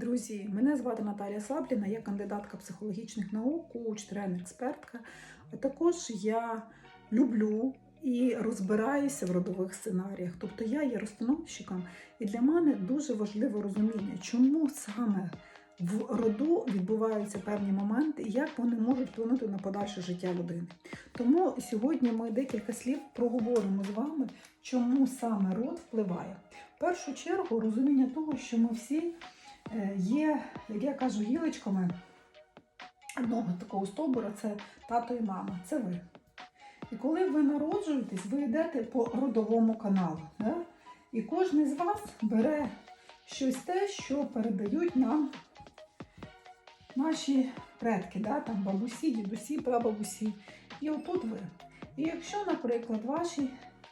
Друзі, мене звати Наталія Сабліна, я кандидатка психологічних наук, коуч, тренер, експертка. А також я люблю і розбираюся в родових сценаріях. Тобто я є розстановщиком, і для мене дуже важливе розуміння, чому саме в роду відбуваються певні моменти і як вони можуть вплинути на подальше життя людини. Тому сьогодні ми декілька слів проговоримо з вами, чому саме род впливає. В першу чергу розуміння того, що ми всі є, як я кажу, гілочками одного такого стовбура це тато і мама, це ви. І коли ви народжуєтесь, ви йдете по родовому каналу. Да? І кожен з вас бере щось те, що передають нам наші предки, да? там бабусі, дідусі, прабабусі. І отут ви. І якщо, наприклад, ваші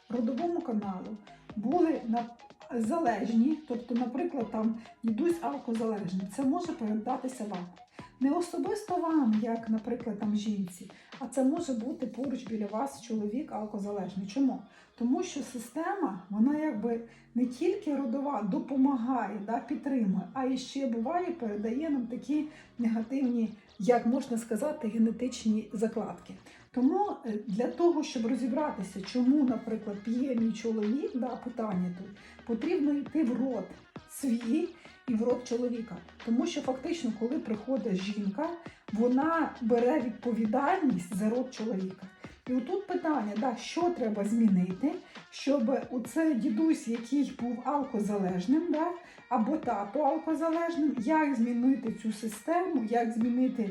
родовому каналу були на залежні, тобто, наприклад, там дідусь алкозалежний, це може передатися вам. Не особисто вам, як, наприклад, там жінці, а це може бути поруч біля вас чоловік алкозалежний. Чому? Тому що система, вона якби не тільки родова допомагає, да, підтримує, а і ще буває, передає нам такі негативні, як можна сказати, генетичні закладки. Тому е, для того, щоб розібратися, чому, наприклад, п'є мій чоловік, да, питання тут, потрібно йти в рот свій і в рот чоловіка. Тому що фактично, коли приходить жінка, вона бере відповідальність за рот чоловіка. І отут питання, да, що треба змінити, щоб у цей дідусь, який був алкозалежним, да, або тато алкозалежним, як змінити цю систему, як змінити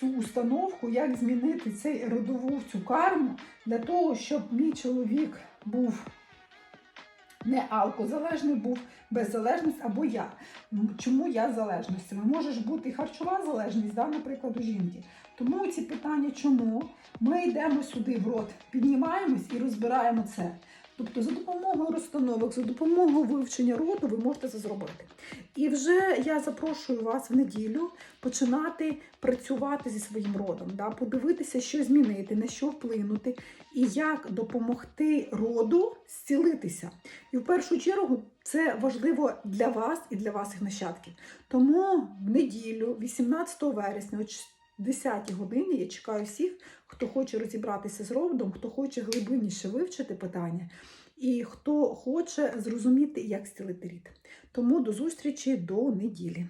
цю установку, як змінити цей родову цю карму для того, щоб мій чоловік був не алкозалежний, був беззалежність або я. Чому я залежності? Може ж бути і харчова залежність, да, наприклад, у жінки. Тому ці питання, чому ми йдемо сюди в рот, піднімаємось і розбираємо це. Тобто за допомогою розстановок, за допомогою вивчення роду ви можете це зробити. І вже я запрошую вас в неділю починати працювати зі своїм родом, да, подивитися, що змінити, на що вплинути, і як допомогти роду зцілитися. І в першу чергу це важливо для вас і для ваших нащадків. Тому в неділю, 18 вересня, 10 годині, я чекаю всіх, хто хоче розібратися з родом, хто хоче глибинніше вивчити питання. І хто хоче зрозуміти, як стілити рід. Тому до зустрічі до неділі.